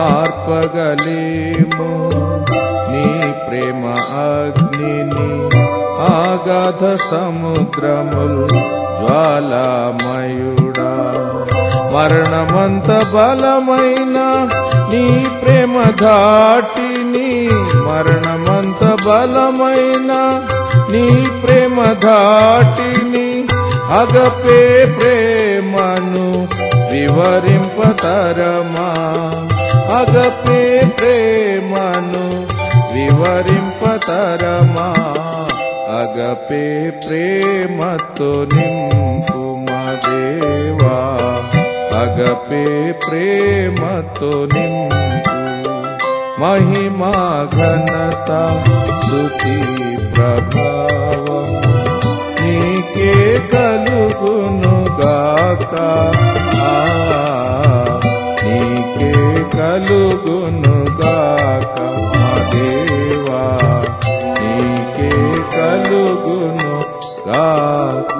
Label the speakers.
Speaker 1: ఆర్పగలేము నీ ప్రేమ అగ్నిని ఆగాధ సముద్రములు జ్వాలామయుడా. మరణమంత బలమైన నీ ప్రేమ ధాటిని మరణమంత బలమైన నీ ప్రేమ ధాటిని అగపే ప్రేమను వివరింపతరమా అగపే ప్రేమను వివరింపతరమా? అగపే ప్రేమతో నింపుమదేవా అగపే ప్రేమతో నింపు మహిమా ఘనత స్తుతి ప్రభావం. నీకే కలుగును గాక ఆ, కలుగును మా దేవా నీకే కలుగును గాక